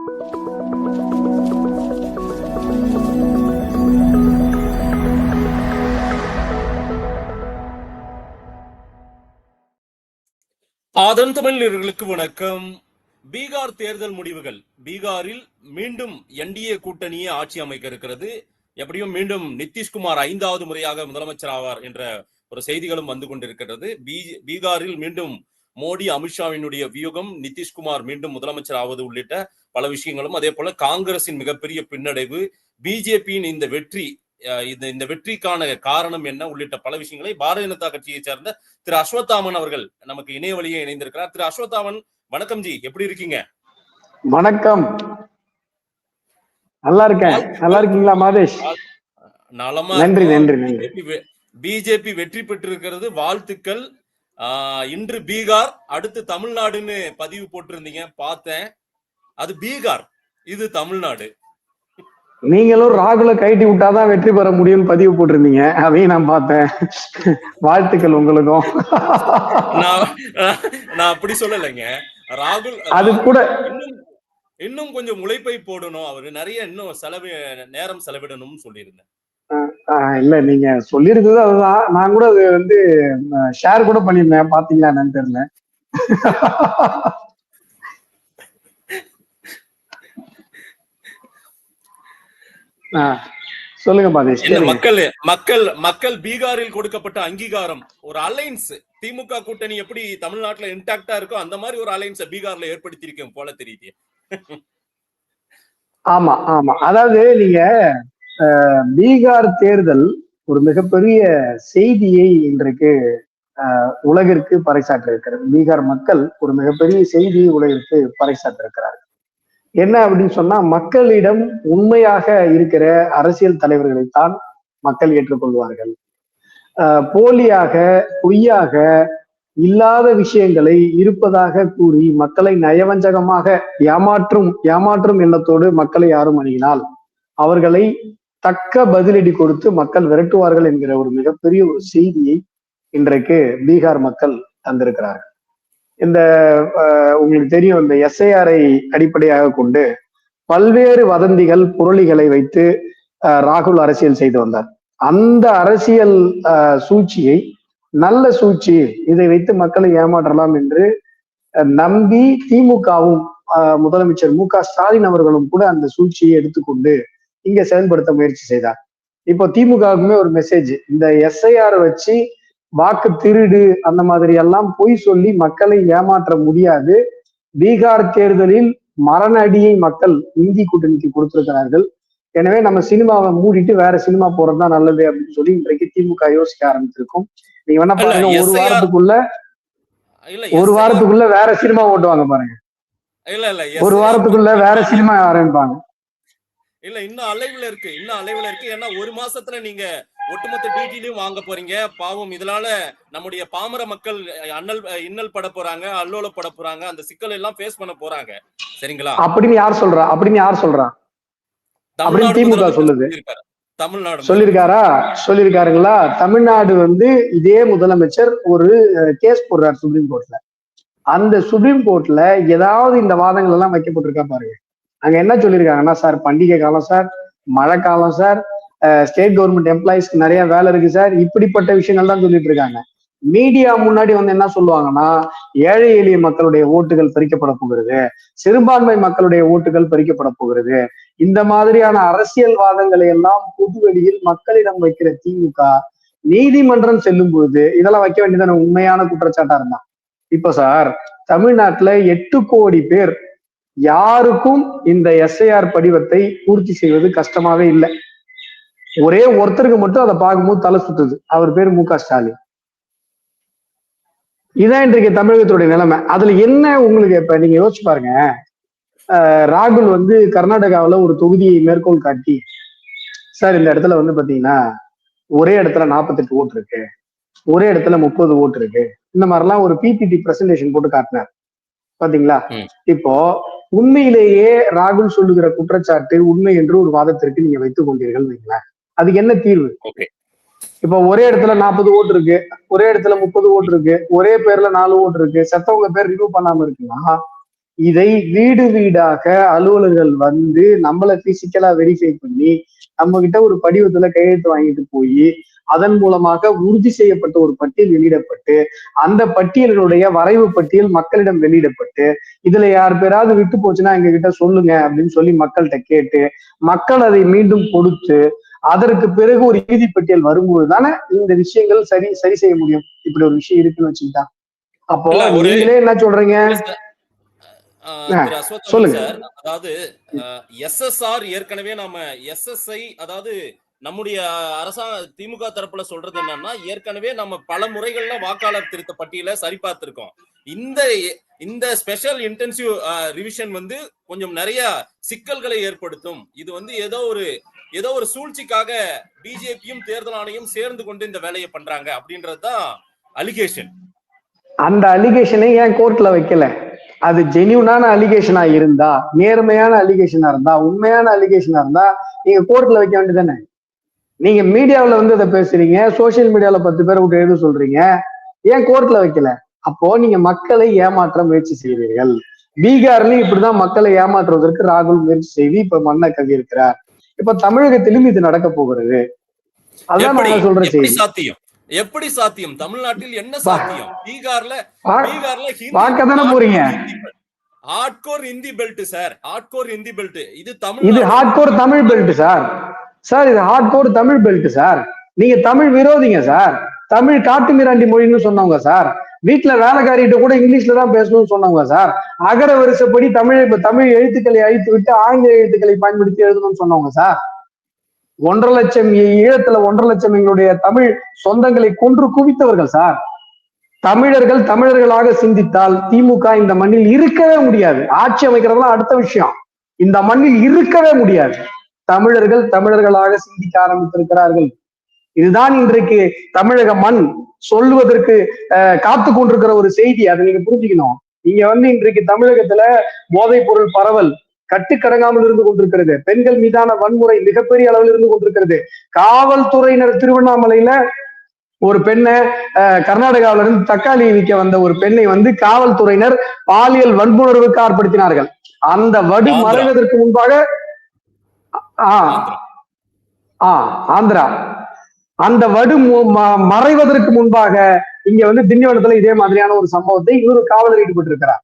ஆதன் தமிழர்களுக்கு வணக்கம். பீகார் தேர்தல் முடிவுகள். பீகாரில் மீண்டும் என்டிஏ கூட்டணியே ஆட்சி அமைக்க இருக்கிறது. எப்படியும் மீண்டும் நிதிஷ்குமார் ஐந்தாவது முறையாக முதலமைச்சர் ஆவார் என்ற ஒரு செய்திகளும் வந்து கொண்டிருக்கிறது பீகாரில் மீண்டும் மோடி அமித்ஷாவினுடைய வியூகம் நிதிஷ்குமார் மீண்டும் முதலமைச்சர் ஆவது உள்ளிட்ட பல விஷயங்களும் அதே போல காங்கிரசின் மிகப்பெரிய பின்னடைவு பிஜேபியின் இந்த வெற்றி இந்த இந்த வெற்றிக்கான காரணம் என்ன உள்ளிட்ட பல விஷயங்களை பாரதிய ஜனதா கட்சியை சேர்ந்த திரு அஸ்வத்தாமன் அவர்கள் நமக்கு இணைய வழியே இணைந்திருக்கிறார். திரு அஸ்வத்தாமன் வணக்கம் ஜி. எப்படி இருக்கீங்க? வணக்கம். நல்லா இருக்கேன். நல்லா இருக்கீங்களா மாதேஷ்? நலமா நன்றி நன்றி பிஜேபி வெற்றி பெற்றிருக்கிறது. வாழ்த்துக்கள். இன்று பீகார் அடுத்து தமிழ்நாடுன்னு பதிவு போட்டிருந்தீங்க பார்த்தேன். அது பீகார் இது தமிழ்நாடு. நீங்களும் ராகுல கைட்டி விட்டாதான் வெற்றி பெற முடியும்னு பதிவு போட்டிருந்தீங்க. அதையும் நான் பார்த்தேன். வாழ்த்துக்கள் உங்களுக்கும். நான் அப்படி சொல்லலைங்க. ராகுல் அது கூட இன்னும் இன்னும் கொஞ்சம் உழைப்பை போடணும். அவரு நிறைய இன்னும் செலவு நேரம் செலவிடணும்னு சொல்லியிருந்தேன். இல்ல நீங்க சொல்லியிருந்தது அதுதான். நான் கூட அது வந்து ஷேர் கூட பண்ணியிருந்தேன். பாத்தீங்களா என்னன்னு தெரியல. சொல்லுங்க கேளுங்க. மக்கள் மக்கள் மக்கள் பீகாரில் கொடுக்கப்பட்ட அங்கீகாரம். ஒரு அலைன்ஸ் திமுக கூட்டணி எப்படி தமிழ்நாட்டுல இன்டாக்டா இருக்கோ அந்த மாதிரி ஒரு அலைன்ஸ பீகார்ல ஏற்படுத்தியிருக்கேன் போல தெரியுது. ஆமா ஆமா. அதாவது நீங்க பீகார் தேர்தல் ஒரு மிகப்பெரிய செய்தியை இன்றைக்கு உலகிற்கு பறைசாற்ற இருக்கிறது பீகார் மக்கள் ஒரு மிகப்பெரிய செய்தியை உலகிற்கு பறைசாற்ற இருக்கிறார்கள் என்ன அப்படின்னு சொன்னா மக்களிடம் உண்மையாக இருக்கிற அரசியல் தலைவர்களைத்தான் மக்கள் ஏற்றுக்கொள்வார்கள். போலியாக பொய்யாக இல்லாத விஷயங்களை இருப்பதாக கூறி மக்களை நயவஞ்சகமாக ஏமாற்றும் ஏமாற்றும் எண்ணத்தோடு மக்களை யாரும் அணுகினால் அவர்களை தக்க பதிலடி கொடுத்து மக்கள் விரட்டுவார்கள் என்கிற ஒரு மிகப்பெரிய ஒரு செய்தியை இன்றைக்கு பீகார் மக்கள் தந்திருக்கிறார்கள். இந்த உங்களுக்கு தெரியும் இந்த எஸ்ஐஆரை அடிப்படையாக கொண்டு பல்வேறு வதந்திகள் புரளிகளை வைத்து அஹ், ராகுல் அரசியல் செய்து வந்தார். அந்த அரசியல் சூழ்ச்சியை நல்ல சூழ்ச்சி இதை வைத்து மக்களை ஏமாற்றலாம் என்று அஹ், நம்பி திமுகவும் முதலமைச்சர் மு க ஸ்டாலின் அவர்களும் கூட அந்த சூழ்ச்சியை எடுத்துக்கொண்டு இங்க செயல்படுத்த முயற்சி செய்தார் இப்போ திமுகவுக்குமே ஒரு மெசேஜ் இந்த எஸ்ஐஆர் வச்சு வாக்கு திருடு அந்த மாதிரி எல்லாம் பொய் சொல்லி மக்களை ஏமாற்ற முடியாது. பீகார் தேர்தலில் மரண அடியை மக்கள் இந்தி கூட்டணிக்கு கொடுத்திருக்கிறார்கள். எனவே நம்ம சினிமாவை மூடிட்டு வேற சினிமா போறதுதான் நல்லது அப்படின்னு சொல்லி இன்றைக்கு திமுக யோசிக்க ஆரம்பிச்சிருக்கும். நீங்க வேணா பாருங்க ஒரு வாரத்துக்குள்ள ஒரு வாரத்துக்குள்ள வேற சினிமா ஓட்டுவாங்க பாருங்க. இல்ல இல்ல ஒரு வாரத்துக்குள்ள வேற சினிமா ஆரம்பிப்பாங்க. இல்ல இன்னும் அலைவுல இருக்கு. இன்னும் அலைவுல இருக்கு. ஏன்னா ஒரு மாசத்துல நீங்க ஒட்டுமொத்த டிடிலையும் வாங்க போறீங்க. பாவம் இதனால நம்முடைய பாமர மக்கள் அண்ணல் இன்னல் பட போறாங்க அல்லோல பட போறாங்க அந்த சிக்கல் எல்லாம் ஃபேஸ் பண்ண போறாங்க. சரிங்களா? அப்படின்னு யார் சொல்றா? அப்படின்னு யார் சொல்றா? அப்படின்னு திமுக சொல்லுது. தமிழ்நாடு சொல்லியிருக்காரா? சொல்லியிருக்காருங்களா? தமிழ்நாடு வந்து இதே முதலமைச்சர் ஒரு கேஸ் போடுறாரு சுப்ரீம் கோர்ட்ல. அந்த சுப்ரீம் கோர்ட்ல ஏதாவது இந்த வாதங்கள் எல்லாம் வைக்கப்பட்டிருக்கா பாருங்க. அங்க என்ன சொல்லியிருக்காங்கன்னா சார் பண்டிகை காலம் சார். மழை காலம் சார். ஸ்டேட் கவர்மெண்ட் எம்ப்ளாயிஸ்க்கு நிறைய வேலை இருக்கு சார். இப்படிப்பட்ட விஷயங்கள் தான் சொல்லிட்டு இருக்காங்க மீடியா முன்னாடி வந்து என்ன சொல்லுவாங்கன்னா ஏழை எளிய மக்களுடைய ஓட்டுகள் பறிக்கப்பட போகிறது. சிறுபான்மை மக்களுடைய ஓட்டுகள் பறிக்கப்பட போகிறது. இந்த மாதிரியான அரசியல்வாதங்களை எல்லாம் பொதுவெளியில் மக்களிடம் வைக்கிற திமுக நீதிமன்றம் செல்லும் பொழுது இதெல்லாம் வைக்க வேண்டியதான உண்மையான குற்றச்சாட்டா இருந்தான் இப்ப சார் தமிழ்நாட்டுல எட்டு கோடி பேர் யாருக்கும் இந்த எஸ்ஐஆர் படிவத்தை பூர்த்தி செய்வது கஷ்டமாவே இல்லை. ஒரே ஒருத்தருக்கு மட்டும் அதை பார்க்கும்போது தலை சுத்துது. அவர் பேர் மு க. ஸ்டாலின். இதான் இன்றைக்கு தமிழகத்துடைய நிலைமை. அதுல என்ன உங்களுக்கு இப்ப நீங்க யோசிச்சு பாருங்க. ராகுல் வந்து கர்நாடகாவுல ஒரு தொகுதியை மேற்கோள் காட்டி சார் இந்த இடத்துல வந்து பாத்தீங்கன்னா ஒரே இடத்துல நாற்பத்தெட்டு ஓட்டு இருக்கு. ஒரே இடத்துல முப்பது ஓட்டு இருக்கு. இந்த மாதிரிலாம் ஒரு பிபிடி பிரசன்டேஷன் போட்டு காட்டினார். பாத்தீங்களா. இப்போ உண்மையிலேயே ராகுல் சொல்லுகிற குற்றச்சாட்டு உண்மை என்று ஒரு வாதத்திற்கு நீங்க வைத்துக் கொண்டீர்கள் வைங்களேன். அதுக்கு என்ன தீர்வு? இப்போ ஒரே இடத்துல நாற்பது ஓட்டு இருக்கு ஒரே இடத்துல முப்பது ஓட்டு இருக்கு ஒரே பேர்ல நாலு ஓட்டு இருக்கு செத்தவங்க பேர் ரிமூவ் பண்ணாம இருக்குன்னா இதை வீடு வீடாக அலுவலர்கள் வந்து நம்மள பிசிக்கலா வெரிஃபை பண்ணி நம்ம கிட்ட ஒரு படிவத்துல கையெழுத்து வாங்கிட்டு போய் அதன் மூலமாக உறுதி செய்யப்பட்ட ஒரு பட்டியல் வெளியிடப்பட்டு அந்த பட்டியலினுடைய வரைவு பட்டியல் மக்களிடம் வெளியிடப்பட்டு இதுல யார் பேராவது விட்டு போச்சுன்னா எங்க கிட்ட சொல்லுங்க அப்படின்னு சொல்லி மக்கள்கிட்ட கேட்டு மக்கள் அதை மீண்டும் கொடுத்து அதற்கு பிறகு ஒரு இறுதி பட்டியல் வரும்போது தானே இந்த விஷயங்கள் சரி சரி செய்ய முடியும். இப்படி ஒரு விஷயம் இருக்குன்னு வச்சுக்கிட்டா. அப்போ நீங்களே என்ன சொல்றீங்க? சொல்லுங்க. அதாவது எஸ்எஸ்ஆர் ஏற்கனவே நாம எஸ்எஸ்ஐ அதாவது நம்முடைய அரசாங்க திமுக தரப்புல சொல்றது என்னன்னா ஏற்கனவே நம்ம பல முறைகள்ல வாக்காளர் திருத்த பட்டியலை சரிபார்த்திருக்கோம். இந்த இந்த ஸ்பெஷல் இன்டென்சிவ் ரிவிஷன் வந்து கொஞ்சம் நிறைய சிக்கல்களை ஏற்படுத்தும். இது வந்து ஏதோ ஒரு ஏதோ ஒரு சூழ்ச்சிக்காக பிஜேபியும் தேர்தல் ஆணையம் சேர்ந்து கொண்டு இந்த வேலையை பண்றாங்க அப்படின்றதுதான் அலிகேஷன் அந்த அலிகேஷனை ஏன் கோர்ட்ல வைக்கல? அது ஜெனியூனான அலிகேஷனா இருந்தா நேர்மையான அலிகேஷனா இருந்தா உண்மையான அலிகேஷனா இருந்தா நீங்க கோர்ட்ல வைக்க வேண்டியதானே நீங்க மீடியாவுல வந்து இதை பேசுறீங்க சோசியல் மீடியால பத்து பேரை விட்டு எழுத சொல்றீங்க ஏன் கோர்ட்ல வைக்கல? அப்போ நீங்க மக்களை ஏமாற்ற முயற்சி செய்வீர்கள். பீகார்லயும் இப்படிதான் மக்களை ஏமாற்றுவதற்கு ராகுல் முயற்சி செய்து இப்ப மண்ணை கவி இருக்கிறார். இப்ப தமிழகத்திலும் இது நடக்க போகிறது. அதான் நாங்க சொல்ற எப்படி செய்தி. சாத்தியம்? எப்படி சாத்தியம்? தமிழ்நாட்டில் என்ன சாத்தியம்? பீகார்ல பீகார்ல பார்க்கத்தானே போறீங்க. Hardcore Hindi belt sir hardcore Hindi belt இது இது Tamil hardcore Tamil belt sir sir இது ஹார்ட்கோர் தமிழ் பெல்ட் சார். நீங்க தமிழ் விரோதிங்க சார். தமிழ் காட்டு மிராண்டி மொழின்னு சொன்னவங்க சார். வீட்டுல வேலைக்காரிகிட்ட கூட இங்கிலீஷ்ல தான் பேசணும்னு சொன்னவங்க சார். அகர வரிசைப்படி தமிழ் இப்ப தமிழ் எழுத்துக்களை அழித்து விட்டு ஆங்கில எழுத்துக்களை பயன்படுத்தி எழுதணும்னு சொன்னவங்க சார். ஒன்றரை லட்சம் ஈழத்துல ஒன்றரை லட்சம் எங்களுடைய தமிழ் சொந்தங்களை கொன்று குவித்தவர்கள் சார். தமிழர்கள் தமிழர்களாக சிந்தித்தால் திமுக இந்த மண்ணில் இருக்கவே முடியாது. ஆட்சி அமைக்கிறதுலாம் அடுத்த விஷயம். இந்த மண்ணில் இருக்கவே முடியாது. தமிழர்கள் தமிழர்களாக சிந்திக்க ஆரம்பித்திருக்கிறார்கள். இதுதான் இன்றைக்கு தமிழக மண் சொல்லுவதற்கு காத்து கொண்டிருக்கிற ஒரு செய்தி. அதை நீங்க புரிஞ்சுக்கணும். இங்க வந்து இன்றைக்கு தமிழகத்துல போதைப் பொருள் பரவல் கட்டுக்கடங்காமல் இருந்து கொண்டிருக்கிறது. பெண்கள் மீதான வன்முறை மிகப்பெரிய அளவில் இருந்து கொண்டிருக்கிறது. காவல்துறையினர் திருவண்ணாமலையில ஒரு பெண்ணை அஹ், கர்நாடகாவில இருந்து தக்காளி விற்க வந்த ஒரு பெண்ணை வந்து காவல்துறையினர் பாலியல் வன்புணர்வுக்கு ஆட்படுத்தினார்கள். அந்த வடு. மறைவதற்கு முன்பாக ஆந்திரா. அந்த வடு மறைவதற்கு முன்பாக இங்க வந்து திண்டிவனத்துல இதே மாதிரியான ஒரு சம்பவத்தை இன்னொரு காவலர் ஈடுபட்டிருக்கிறார்.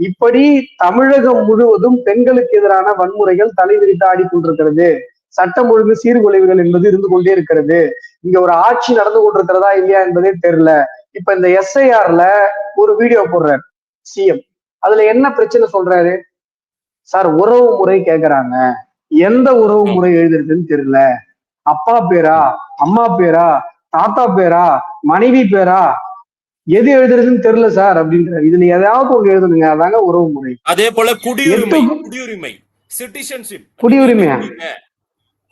இப்படி தமிழகம் முழுவதும் பெண்களுக்கு எதிரான வன்முறைகள் தலைவிரித்து ஆடிக்கொண்டிருக்கிறது சட்டம் ஒழுங்கு சீர்குலைவுகள் என்பது இருந்து கொண்டே இருக்கிறது. இங்க ஒரு ஆட்சி நடந்து கொண்டிருக்கிறதா இல்லையா என்பதே தெரியல. இப்ப இந்த எஸ்ஐஆர்ல ஒரு வீடியோ போடுறாரு சிஎம் அதுல என்ன பிரச்சனை சொல்றாரு? சார் உறவு முறை கேக்குறாங்க. எந்த உறவு முறை எழுதுறதுன்னு தெரியல. அப்பா பேரா அம்மா பேரா தாத்தா பேரா மனைவி பேரா? எது எழுதுறதுன்னு தெரியல சார் அப்படின்றாரு இதுல எதாவது ஒண்ணு எழுதணுங்க. அதாங்க உறவு முறை. அதே போல குடியுரிமை குடியுரிமை சிட்டிசன்ஷிப் குடியுரிமையா?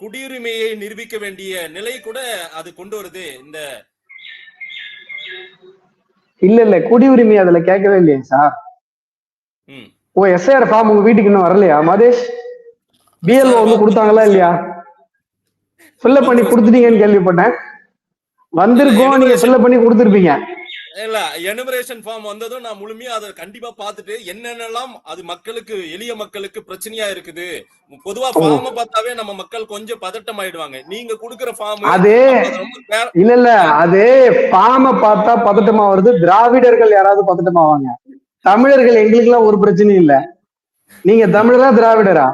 குடியுரிமையை நிரூபிக்க வேண்டிய நிலை கூட அது கொண்டு வருது. இந்த இல்ல இல்ல குடியுரிமை அதுல கேட்கவே இல்லையே சார். ஓ எஸ்ஐஆர் ஃபார்ம் உங்க வீட்டுக்கு இன்னும் வரலையா மதேஷ் பிஎல்ஓ வந்து கொடுத்தாங்களா இல்லையா? ஃபில்அப் பண்ணி கொடுத்துட்டீங்கன்னு கேள்விப்பட்டேன். வந்திருக்கோம் நீங்க ஃபில்அப் பண்ணி கொடுத்துருப்பீங்க. இல்ல எனுமரேஷன் ஃபார்ம் வந்ததும் நான் முழுமையா அதை கண்டிப்பா பார்த்துட்டு என்னென்னலாம் அது மக்களுக்கு எளிய மக்களுக்கு பிரச்சனையா இருக்குது? பொதுவா ஃபார்ம் பார்த்தாவே நம்ம மக்கள் கொஞ்சம் பதட்டம் ஆயிடுவாங்க. நீங்க குடுக்குற ஃபார்ம் அது இல்ல இல்ல அது பாம பார்த்தா பதட்டமா வருது. திராவிடர்கள் யாராவது பதட்டமாவாங்க? தமிழர்கள் எங்களுக்கு எல்லாம் ஒரு பிரச்சனையும் இல்ல. நீங்க தமிழரா திராவிடரா?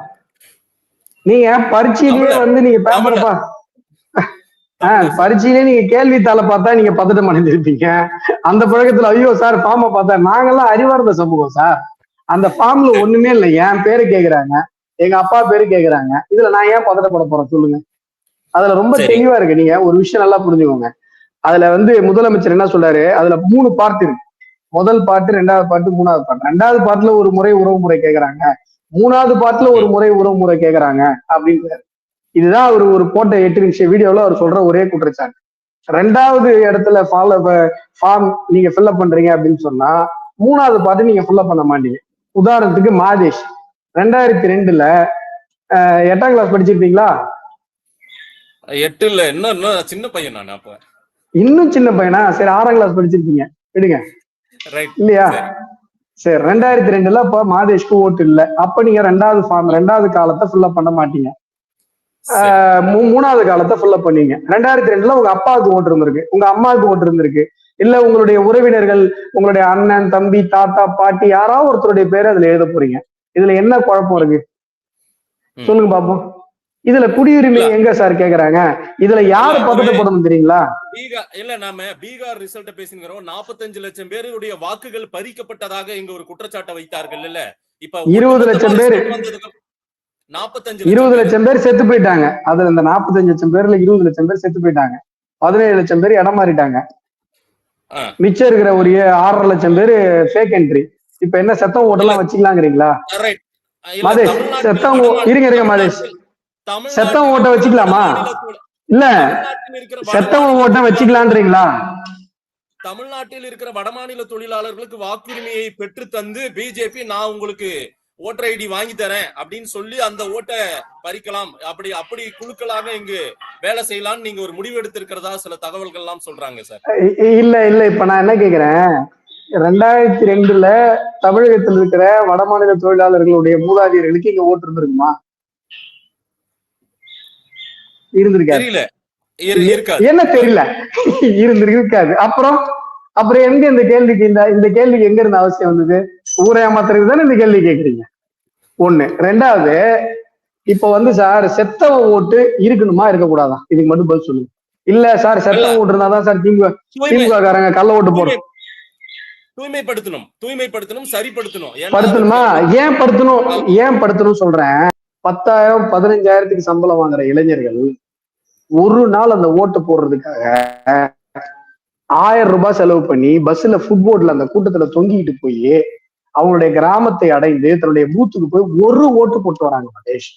நீங்க பரீட்சையிலேயே. வந்து நீங்க பேப்பர் பா ஆஹ் பரீட்சையிலே நீங்க கேள்வித்தாளை பார்த்தா நீங்க பதட்டம் அடைஞ்சிருப்பீங்க. அந்த பழக்கத்துல ஐயோ சார் ஃபார்மை பார்த்தா நாங்கெல்லாம் அறிவார்ந்த சமூகம் சார். அந்த ஃபார்ம்ல ஒண்ணுமே இல்லை. என் பேரு கேக்குறாங்க. எங்க அப்பா பேரு கேக்குறாங்க. இதுல நான் ஏன் பதட்டப்பட போறேன் சொல்லுங்க. அதுல ரொம்ப. தெளிவா இருக்கு. நீங்க ஒரு விஷயம் நல்லா புரிஞ்சுக்கோங்க. அதுல வந்து முதலமைச்சர் என்ன சொல்றாரு? அதுல மூணு பார்ட் இருக்கு. முதல் பாட்டு ரெண்டாவது பாட்டு மூணாவது பாட்டு ரெண்டாவது பாட்டுல ஒரு முறை உறவு முறை கேக்குறாங்க. மூணாவது பாட்டுல ஒரு முறை உறவு முறை கேக்குறாங்க அப்படின்றாரு இதுதான் அவர் ஒரு போட்ட எட்டு நிமிஷம் வீடியோல அவர் சொல்ற ஒரே குற்றச்சாட்டு. ரெண்டாவது இடத்துல ஃபாலோ ஃபார்ம் நீங்க ஃபில்அப் பண்றீங்க அப்படின்னு சொன்னா மூணாவது பாட்டு நீங்க ஃபில்அப் பண்ண மாட்டீங்க. உதாரணத்துக்கு மாதேஷ். ரெண்டாயிரத்தி ரெண்டுல எட்டாம் கிளாஸ் படிச்சிருப்பீங்களா? எட்டு இல்ல இன்னும் சின்ன பையன் நான் அப்ப. இன்னும் சின்ன பையனா? சரி ஆறாம் கிளாஸ் படிச்சிருப்பீங்க. விடுங்க. இல்லையா? சரி ரெண்டாயிரத்தி ரெண்டுல அப்ப மாதேஷ்க்கு ஓட்டு இல்ல. அப்ப நீங்க ரெண்டாவது ஃபார்ம் ரெண்டாவது காலத்தை ஃபில்அப் பண்ண மாட்டீங்க. மூணாவது காலத்தை ஃபில்அப் பண்ணீங்க. ரெண்டாயிரத்தி ரெண்டுல உங்க அப்பாவுக்கு ஓட்டு இருந்திருக்கு. உங்க அம்மாவுக்கு ஓட்டு இருந்திருக்கு. இல்ல உங்களுடைய உறவினர்கள் உங்களுடைய அண்ணன் தம்பி தாத்தா பாட்டி யாராவது ஒருத்தருடைய பேரை அதுல எழுத போறீங்க. இதுல என்ன குழப்பம் இருக்கு. சொல்லுங்க பாப்போம். இதுல குடியுரிமை எங்க சார் கேக்குறாங்க? இதுல யாரு பதட்டப்படணும் தெரியுங்களா? பீகார் இல்ல நாம பீகார் ரிசல்ட் பேசுகிறோம் 45 லட்சம் பேருடைய வாக்குகள் பறிக்கப்பட்டதாக இங்க ஒரு குற்றச்சாட்டை வைத்தார்கள் இல்ல. இப்ப 20 லட்சம் பேரு. நாற்பத்தஞ்சு இருபது லட்சம் பேர் செத்து போயிட்டாங்க. அதுல இந்த நாற்பத்தஞ்சு லட்சம் பேர்ல இருபது லட்சம் பேர் செத்து போயிட்டாங்க. பதினேழு லட்சம் பேர் இடம் மாறிட்டாங்க. மிச்சம் இருக்கிற ஒரு ஆறரை லட்சம் பேர் ஃபேக் என்ட்ரி இப்ப என்ன செத்தம் ஓட்டெல்லாம் வச்சுக்கலாங்கிறீங்களா? மாதேஷ், செத்தவங்க- இருங்க, இருங்க, மாதேஷ். செத்தவங்க ஓட்ட வச்சுக்கலாமா? இல்ல. வடமாநில ஓட்டம் வச்சுக்கலான்றீங்களா? தமிழ்நாட்டில் இருக்கிற வடமாநில தொழிலாளர்களுக்கு வாக்குரிமையை பெற்று தந்து பிஜேபி நான் உங்களுக்கு ஓட்டர் ஐடி வாங்கி தரேன் அப்படின்னு சொல்லி அந்த ஓட்டை பறிக்கலாம். அப்படி அப்படி குழுக்களாக இங்கு வேலை செய்யலாம்னு நீங்க ஒரு முடிவு எடுத்திருக்கிறதா சில தகவல்கள் எல்லாம் சொல்றாங்க சார். இல்ல இல்ல. இப்ப நான் என்ன கேக்குறேன்? ரெண்டாயிரத்தி ரெண்டுல தமிழகத்தில் இருக்கிற வடமாநில தொழிலாளர்களுடைய மூதாதையர்களுக்கு இங்க ஓட்டு இருந்திருக்குமா? இருந்திருக்காது. தெரியல. இரு- இருக்காது. என்ன தெரியல? இருந்து இருக்காது அப்புறம் அப்புறம் எங்க இந்த கேள்விக்கு இந்த இந்த கேள்விக்கு எங்க இருந்த அவசியம் வந்தது? ஊரை ஏமாத்துறதுக்கு தானே இந்த கேள்வி கேக்குறீங்க? ஒண்ணு. ரெண்டாவது இப்ப வந்து சார் செத்தவ ஓட்டு இருக்கணுமா இருக்கக்கூடாதா? இதுக்கு மட்டும் பதில் சொல்லுங்க. இல்ல சார் செத்தவ ஓட்டு இருந்தாதான் சார் திமுக திமுக காரங்க கள்ள ஓட்டு போடும். தூய்மை- தூய்மைப்படுத்தணும். தூய்மைப்படுத்தணும் சரிப்படுத்தணும். படுத்தணுமா? ஏன் படுத்தணும்? ஏன் படுத்தணும் சொல்றேன். பத்தாயிரம் பதினஞ்சாயிரத்துக்கு சம்பளம் வாங்குற இளைஞர்கள் ஒரு நாள் அந்த ஓட்டு போடுறதுக்காக ஆயிரம் ரூபாய் செலவு பண்ணி பஸ்ல ஃபுட்போர்ட்ல அந்த கூட்டத்துல தொங்கிட்டு போய் அவங்களுடைய கிராமத்தை அடைந்து தன்னுடைய பூத்துக்கு போய் ஒரு ஓட்டு போட்டு வராங்க மகேஷ்.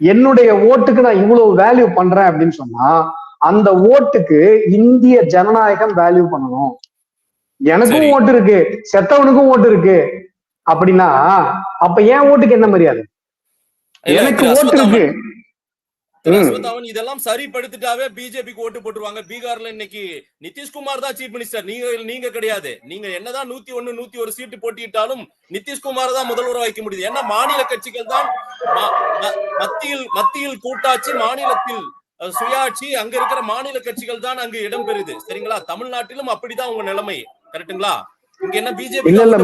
என்னுடைய ஓட்டுக்கு நான் இவ்வளவு வேல்யூ பண்றேன் அப்படின்னு சொன்னா அந்த ஓட்டுக்கு இந்திய ஜனநாயகம் வேல்யூ பண்ணணும். எனக்கும். ஓட்டு இருக்கு செத்தவனுக்கும் ஓட்டு இருக்கு. அப்படின்னா அப்ப ஏன் ஓட்டுக்கு என்ன மரியாதை? எனக்கு ஓட்டு இருக்கு. இதெல்லாம் சரிப்படுத்திட்டாவே பிஜேபிக்கு ஓட்டு போட்டுருவாங்க. பீகார்ல இன்னைக்கு நிதிஷ்குமார் தான் சீஃப் மினிஸ்டர் நீங்க நீங்க கிடையாது. நீங்க என்னதான் நூத்தி ஒண்ணு நூத்தி ஒரு சீட்டு போட்டியிட்டாலும் நிதிஷ்குமார் தான் முதல்வரா வைக்க முடியுது. ஏன்னா மாநில கட்சிகள் தான் மத்தியில் மத்தியில் கூட்டாட்சி மாநிலத்தில் சுயாட்சி அங்க இருக்கிற மாநில கட்சிகள் தான் அங்கு இடம் பெறுது. சரிங்களா? தமிழ்நாட்டிலும் அப்படிதான் உங்க நிலைமை. கரெக்ட்டுங்களா? இங்க என்ன பிஜேபி இல்ல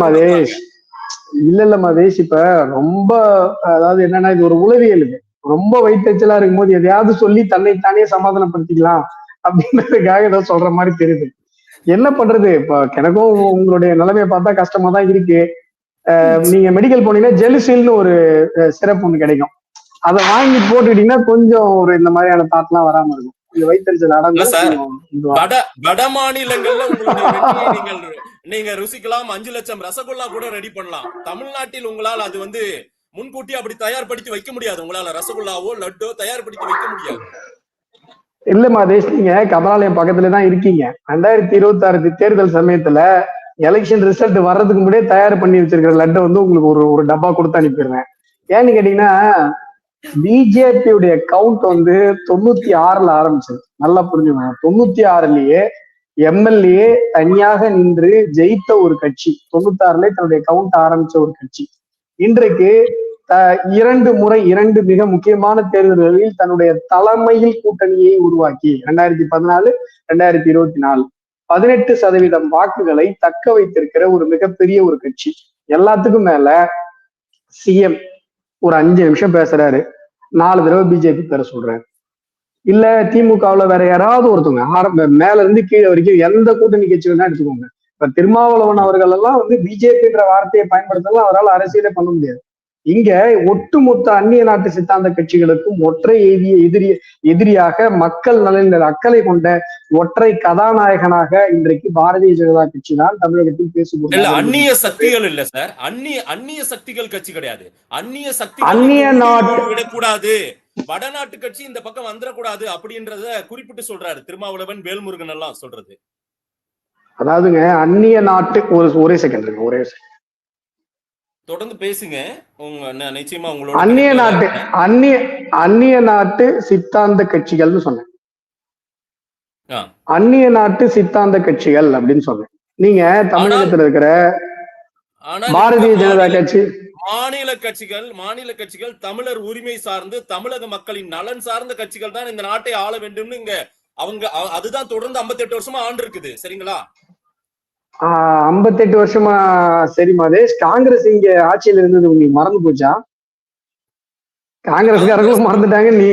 இல்ல இல்ல மகேஷ் இப்ப ரொம்ப அதாவது என்னன்னா இது ஒரு உளவியல் இது. ரொம்ப வயிற்றுச்சலா இருக்கும்போது எதையாவது சொல்லி தன்னை தானே சமாதானப்படுத்திக்கலாம் அப்படின்றதுக்காக ஏதோ சொல்ற மாதிரி தெரியுது. என்ன பண்றது? இப்ப எனக்கும் உங்களுடைய நிலைமையை பார்த்தா கஷ்டமா தான் இருக்கு. அஹ் நீங்க மெடிக்கல் போனீங்கன்னா ஜெலுசில்னு ஒரு சிறப்பு ஒண்ணு கிடைக்கும். அதை வாங்கி போட்டுக்கிட்டீங்கன்னா கொஞ்சம் ஒரு இந்த மாதிரியான தாட்லாம் வராம இருக்கும். இந்த வயிற்றுச்சல் அடங்கும் வட மாநிலங்கள்ல நீங்க ருசிக்கலாம் அஞ்சு லட்சம் ரசகுல்லா கூட ரெடி பண்ணலாம். தமிழ்நாட்டில் உங்களால் அது வந்து முன்கூட்டி அப்படி தயார்படுத்தி வைக்க முடியாது. உங்களால ரசகுல்லாவோ லட்டோ தயார்படுத்தி வைக்க முடியாது. இல்ல மாதேஷ் நீங்க கமலாலயம் பக்கத்துல தான் இருக்கீங்க. ரெண்டாயிரத்தி இருபத்தி ஆறு தேர்தல் சமயத்துல எலெக்ஷன் ரிசல்ட் வர்றதுக்கு முன்னாடியே தயார் பண்ணி வச்சிருக்கிற லட்டை வந்து உங்களுக்கு ஒரு ஒரு டப்பா கொடுத்து அனுப்பிடுறேன். ஏன்னு கேட்டீங்கன்னா பிஜேபியுடைய கவுண்ட் வந்து தொண்ணூத்தி ஆறுல ஆரம்பிச்சது. நல்லா புரிஞ்சுக்கணும் தொண்ணூத்தி ஆறுலயே எம்எல்ஏ தனியாக நின்று ஜெயித்த ஒரு கட்சி. தொண்ணூத்தாறுல தன்னுடைய கவுண்ட் ஆரம்பிச்ச ஒரு கட்சி. இன்றைக்கு இரண்டு முறை இரண்டு மிக முக்கியமான தேர்தல்களில் தன்னுடைய தலைமையில் கூட்டணியை உருவாக்கி ரெண்டாயிரத்தி பதினாலு ரெண்டாயிரத்தி இருபத்தி நாலு. பதினெட்டு சதவீதம் வாக்குகளை தக்க வைத்திருக்கிற ஒரு மிகப்பெரிய ஒரு கட்சி. எல்லாத்துக்கும் மேல சிஎம் ஒரு அஞ்சு நிமிஷம் பேசுறாரு. நாலு தடவை பிஜேபி பேர சொல்றாரு. இல்ல திமுகவுல வேற யாராவது ஒருத்தவங்க ஆரம்ப மேல இருந்து கீழே வரைக்கும் எந்த கூட்டணி கட்சி வேணா எடுத்துக்கோங்க. இப்ப திருமாவளவன் அவர்கள் எல்லாம் வந்து பிஜேபின்ற வார்த்தையை பயன்படுத்தலாம் அவரால் அரசியலே பண்ண முடியாது. இங்க ஒட்டுமொத்த அந்நிய நாட்டு சித்தாந்த கட்சிகளுக்கும் ஒற்றை எதிரிய எதிரி எதிரியாக மக்கள் நலனில் அக்கறை கொண்ட ஒற்றை கதாநாயகனாக இன்றைக்கு பாரதிய ஜனதா கட்சி தான் தமிழகத்தில் இல்ல பேசுகிறோம் அந்நிய சக்திகள் இல்ல சார். அந்நிய அந்நிய சக்திகள் கட்சி கிடையாது. அந்நிய சக்திகள் அந்நிய நாட்டு- விடக்கூடாது. வடநாட்டு கட்சி இந்த பக்கம் வந்துடக்கூடாது அப்படின்றத குறிப்பிட்டு சொல்றாரு திருமாவளவன் வேல்முருகன் எல்லாம் சொல்றது அதாவதுங்க அந்நிய நாட்டு ஒரு ஒரே செகண்ட் இருக்கு ஒரே. தொடர்ந்து பேசுங்க உங்க நிச்சயமா உங்களோட அந்நிய நாட்டு. அந்நிய அந்நிய நாட்டு சித்தாந்த கட்சிகள்னு சொன்னேன். அந்நிய நாட்டு சித்தாந்த கட்சிகள் அப்படின்னு சொன்னேன் நீங்க தமிழகத்துல இருக்கிற பாரதிய ஜனதா கட்சி மாநில கட்சிகள் மாநில கட்சிகள் தமிழர் உரிமை சார்ந்து தமிழக மக்களின் நலன் சார்ந்த கட்சிகள் தான் இந்த நாட்டை ஆள வேண்டும்னு இங்க அவங்க அதுதான் தொடர்ந்து 58 வருஷமா ஆண்டு இருக்குது. சரிங்களா? ஐம்பத்தெட்டு வருஷமா சரி மாதேஷ் காங்கிரஸ் இங்க ஆட்சியில இருந்தது உங்களுக்கு மறந்து போச்சா? காங்கிரஸ்காரங்களும் மறந்துட்டாங்க நீ.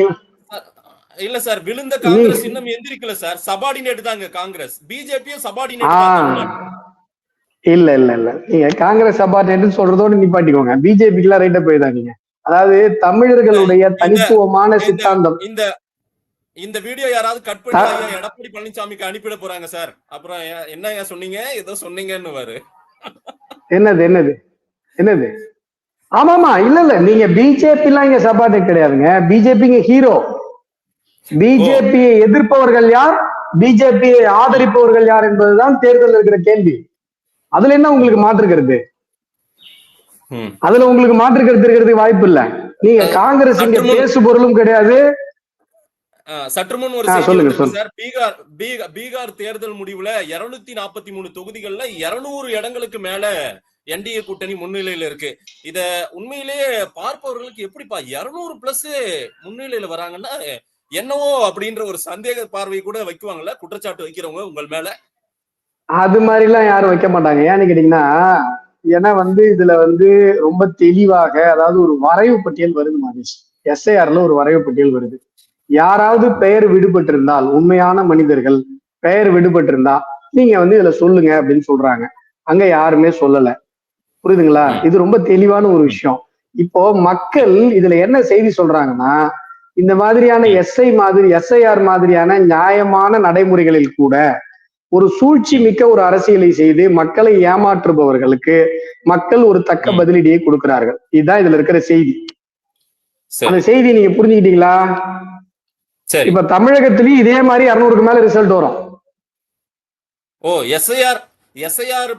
இல்ல சார் விழுந்த காங்கிரஸ் இன்னும் எந்திரிக்கல சார். சபார்டினேட் தாங்க காங்கிரஸ். பிஜேபியும் சபார்டினேட் இல்ல இல்ல இல்ல. நீங்க காங்கிரஸ் சபார்டினேட் சொல்றதோட நிப்பாட்டிக்கோங்க. பிஜேபிக்கு எல்லாம் ரைட்ட போய்தான் நீங்க அதாவது தமிழர்களுடைய தனித்துவமான சித்தாந்தம். இந்த இந்த வீடியோ யாராவது கட் பண்ணி எடப்பாடி பழனிசாமிக்கு அனுப்பிட போறாங்க சார் அப்புறம் எ- என்னங்க சொன்னீங்க? ஏதோ சொன்னீங்கன்னு வாரு என்னது என்னது? என்னது? ஆமாமா இல்ல இல்ல. நீங்க பிஜேபி எல்லாம் இங்க சபார்டினேட் கிடையாதுங்க. பிஜேபிங்க ஹீரோ பிஜேபியை எதிர்ப்பவர்கள் யார்? பிஜேபியை ஆதரிப்பவர்கள் யார் என்பதுதான் தேர்தல் இருக்கிற கேள்வி. அதுல என்ன உங்களுக்கு மாற்று கருத்து? ம். அதுல உங்களுக்கு மாற்று கருத்து இருக்கிறதுக்கு வாய்ப்பு இல்ல. நீங்க காங்கிரஸ் இங்க பேசு பொருளும் கிடையாது. சற்று முன் ஒரு செய்தி சார். பீகார் பீகார் பீகார் தேர்தல் முடிவுல 243 நாற்பத்தி மூணு தொகுதிகள்ல 200 இடங்களுக்கு மேல என்டிஏ கூட்டணி முன்னிலையில இருக்கு. இத உண்மையிலேயே பார்ப்பவர்களுக்கு எப்படிப்பா 200 பிளஸ் முன்னிலையில வராங்கன்னா என்னவோ அப்படின்ற ஒரு சந்தேக பார்வை கூட வைக்குவாங்கல்ல குற்றச்சாட்டு வைக்கிறவங்க உங்கள் மேல. அது மாதிரி எல்லாம் யாரும் வைக்க மாட்டாங்க. ஏன்னு கேட்டீங்கன்னா ஏன்னா வந்து இதுல வந்து ரொம்ப தெளிவாக அதாவது ஒரு வரைவு பட்டியல் வருது மகேஷ். எஸ்ஐஆர்ல ஒரு வரைவு பட்டியல் வருது. யாராவது பெயர் விடுபட்டிருந்தால் உண்மையான மனிதர்கள் பெயர் விடுபட்டிருந்தா நீங்க வந்து இதுல சொல்லுங்க அப்படின்னு சொல்றாங்க. அங்க யாருமே சொல்லல. புரியுதுங்களா? இது ரொம்ப தெளிவான ஒரு விஷயம். இப்போ மக்கள் இதுல என்ன செய்தி சொல்றாங்கன்னா இந்த மாதிரியான எஸ்ஐ மாதிரி எஸ்ஐஆர் மாதிரியான நியாயமான நடைமுறைகளில் கூட ஒரு சூழ்ச்சி மிக்க ஒரு அரசியலை செய்து மக்களை ஏமாற்றுபவர்களுக்கு மக்கள் ஒரு தக்க. பதிலடியை கொடுக்கிறார்கள். இதுதான் இதுல இருக்கிற செய்தி. அந்த செய்தி நீங்க புரிஞ்சுக்கிட்டீங்களா? சரி. இப்ப தமிழகத்திலயும் இதே மாதிரி இருநூறுக்கு மேல ரிசல்ட் வரும். ஓ எஸ்ஐஆர் எஸ்ஐஆர்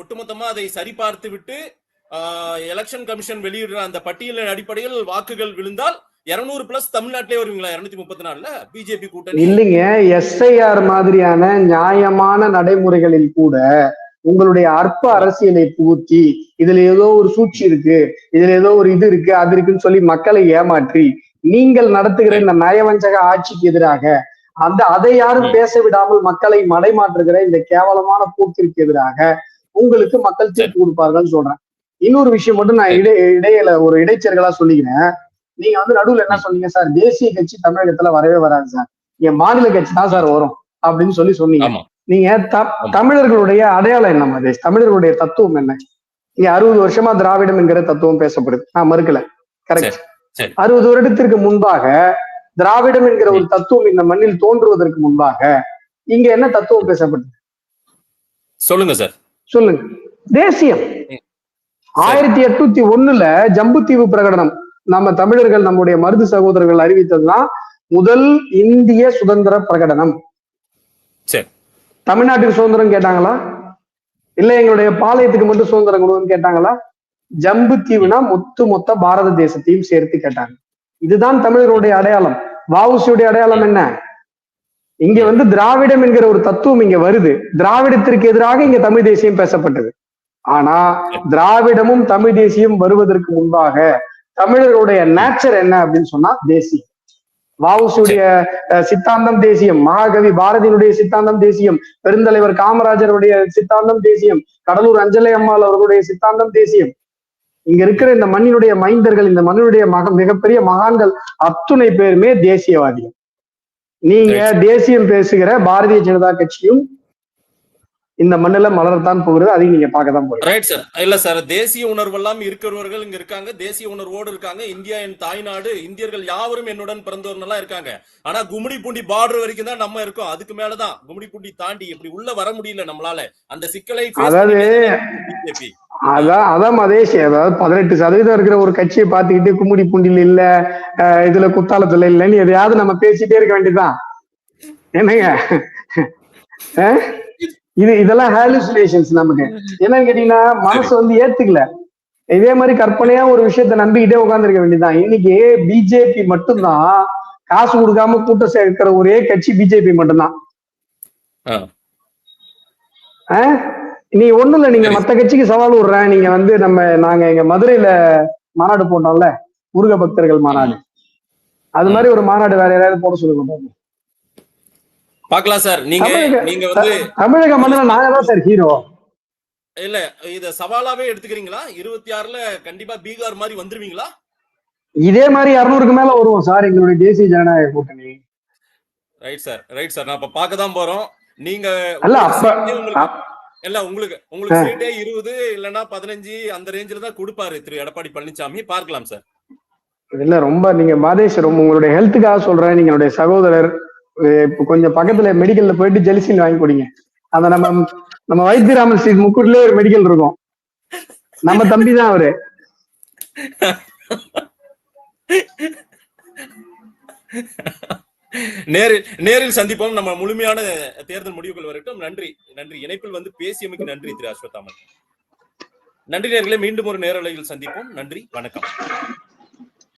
ஒட்டுமொத்தமா அதை சரிபார்த்து விட்டு எலெக்ஷன் கமிஷன் வெளியிடுற அந்த பட்டியலின் அடிப்படையில் வாக்குகள் விழுந்தால் 200 பிளஸ் தமிழ்நாட்டிலே வருவீங்களா? 234 முப்பத்தி நாலுல? பிஜேபி கூட்டணி? இல்லைங்க. எஸ்ஐஆர் மாதிரியான நியாயமான நடைமுறைகளில் கூட உங்களுடைய அற்ப அரசியலை புகுத்தி இதுல ஏதோ ஒரு சூழ்ச்சி இருக்கு இதுல ஏதோ ஒரு இது இருக்கு அது இருக்குன்னு சொல்லி மக்களை ஏமாற்றி நீங்கள் நடத்துகிற இந்த நயவஞ்சக ஆட்சிக்கு எதிராக அந்த அதை யாரும். பேச விடாமல் மக்களை மடைமாற்றுகிற இந்த கேவலமான போக்கிற்கு எதிராக உங்களுக்கு மக்கள் தீர்ப்பு கொடுப்பார்கள் சொல்றேன். இன்னொரு விஷயம் மட்டும் நான் இடை இடையில ஒரு இடைச்சர்களா சொல்லிக்கிறேன். நீங்க வந்து நடுவுல என்ன சொன்னீங்க சார் தேசிய கட்சி தமிழகத்துல வரவே வராது சார். என் மாநில கட்சி தான் சார் வரும் அப்படின்னு சொல்லி சொன்னீங்க. நீங்க தமிழர்களுடைய அடையாளம் என்ன மதேஷ் தமிழர்களுடைய தத்துவம் என்ன? இங்க அறுபது வருஷமா திராவிடம் என்கிற தத்துவம் பேசப்படுது. நான் மறுக்கல. கரெக்ட். அறுபது வருடத்திற்கு முன்பாக திராவிடம் என்கிற ஒரு தத்துவம் இந்த மண்ணில் தோன்றுவதற்கு முன்பாக இங்க என்ன தத்துவம் பேசப்படுது? சொல்லுங்க சார். சொல்லுங்க. தேசியம். ஆயிரத்தி எட்நூத்தி ஒண்ணுல ஜம்புத்தீவு பிரகடனம். நம்ம தமிழர்கள் நம்முடைய மருது சகோதரர்கள் அறிவித்ததுதான் முதல் இந்திய சுதந்திர பிரகடனம். தமிழ்நாட்டுக்கு சுதந்திரம் கேட்டாங்களா? இல்ல எங்களுடைய பாளையத்துக்கு மட்டும் சுதந்திரம் கொடுன்னு கேட்டாங்களா? ஜம்புத்தீவுனா மொத்த மொத்த பாரத தேசத்தையும் சேர்த்து கேட்டாங்க. இதுதான் தமிழர்களுடைய அடையாளம். வாவுசியுடைய அடையாளம் என்ன? இங்க வந்து திராவிடம் என்கிற ஒரு தத்துவம் இங்க வருது. திராவிடத்திற்கு எதிராக இங்க தமிழ் தேசியம் பேசப்பட்டது. ஆனா திராவிடமும் தமிழ் தேசியம் வருவதற்கு முன்பாக தமிழர்களுடைய நேச்சர் என்ன அப்படின்னு சொன்னா தேசியம். வாவுசியுடைய அஹ், சித்தாந்தம் தேசியம் மகாகவி பாரதியினுடைய சித்தாந்தம் தேசியம் பெருந்தலைவர் காமராஜருடைய சித்தாந்தம் தேசியம் கடலூர் அஞ்சலை அம்மாள் அவர்களுடைய சித்தாந்தம் தேசியம். இங்க இருக்கிற இந்த மண்ணினுடைய மைந்தர்கள் இந்த மண்ணினுடைய மக மிகப்பெரிய மகான்கள் அத்துணை பேருமே தேசியவாதிகள். நீங்க தேசியம் பேசுகிற பாரதிய ஜனதா கட்சியும் இந்த மண்ணுல மலரத்தான் போகிறது. அதையும் நீங்க பார்க்க தான் போறீங்க. ரைட் சார் இல்ல சார் தேசிய உணர்வு எல்லாம் இருக்கிறவர்கள் இங்க இருக்காங்க. தேசிய உணர்வோடு இருக்காங்க. இந்தியா என் தாய்நாடு. இந்தியர்கள் யாவரும் என்னுடன் பிறந்தவர்கள் எல்லாம் இருக்காங்க. ஆனா கும்மிடி பூண்டி பார்டர் வரைக்கும் தான் நம்ம இருக்கோம். அதுக்கு மேலதான். கும்மிடி பூண்டி தாண்டி இப்படி உள்ள வர முடியல நம்மளால. அந்த சிக்கலை அதாவது அதான் அதான் மதேஷ் அதாவது பதினெட்டு சதவீதம் இருக்கிற ஒரு கட்சியை பார்த்துக்கிட்டு கும்முடி பூண்டில் இல்ல இதுல குத்தாலத்துல இல்லைன்னு எதையாவது நம்ம பேசிட்டே இருக்க வேண்டியதுதான். என்னங்க? இது இதெல்லாம் ஹாலுசினேஷன்ஸ் நமக்கு. என்னன்னு கேட்டீங்கன்னா மனசு வந்து ஏத்துக்கல. இதே மாதிரி கற்பனையா ஒரு விஷயத்த நம்பிக்கிட்டே உட்கார்ந்திருக்க வேண்டியதுதான். இன்னைக்கு பிஜேபி மட்டும்தான் காசு கொடுக்காம கூட்டம் சேர்க்கிற ஒரே கட்சி பிஜேபி மட்டும்தான்? நீ ஒண்ணும் இல்ல நீங்க. மத்த கட்சிக்கு சவால் விடுறேன். நீங்க வந்து நம்ம நாங்க எங்க மதுரையில மாநாடு போட்டோம்ல முருக பக்தர்கள் மாநாடு அது மாதிரி ஒரு மாநாடு வேற யாராவது போட சொல்லுங்க பாப்போம். பார்க்கலாம் சார். நீங்க நீங்க வந்து தமிழக மண்ணில் நாங்க தான் சார் ஹீரோ இல்ல இத சவாலாவே எடுத்துக்கிறீங்களா? இருபத்தி ஆறுல கண்டிப்பா பீகார் மாதிரி வந்துருவீங்களா? இதே மாதிரி இருநூறுக்கு மேல வருவோம் சார் எங்களுடைய தேசிய ஜனநாயக கூட்டணி. ரைட் சார் ரைட் சார் நான் இப்ப பார்க்க தான் போறோம். நீங்க அல்ல அப்ப இல்ல உங்களுக்கு உங்களுக்கு சீட்டே இருபது இல்லன்னா பதினஞ்சு அந்த ரேஞ்சில தான் கொடுப்பாரு திரு எடப்பாடி பழனிசாமி. பார்க்கலாம் சார் இல்ல ரொம்ப நீங்க மாதேஷ் ரொம்ப உங்களுடைய ஹெல்த்துக்காக சொல்றேன். நீங்களுடைய சகோதரர் கொஞ்சம் பக்கத்துல மெடிக்கல்ல போயிட்டு ஜெலிசின் வாங்கி குடிங்க. அந்த நம்ம நம்ம வைத்தியராமன் ஸ்ட்ரீட் முக்கூட்லயே ஒரு மெடிக்கல் இருக்கும். நம்ம தம்பி தான் அவரு. நேரில் நேரில் சந்திப்போம். நம்ம முழுமையான தேர்தல் முடிவுகள் வரட்டும். நன்றி நன்றி. இணைப்பில் வந்து பேசியமைக்கு நன்றி திரு அஸ்வத்தாமன். நன்றி நேர்களை மீண்டும் ஒரு நேரலையில் சந்திப்போம். நன்றி வணக்கம்.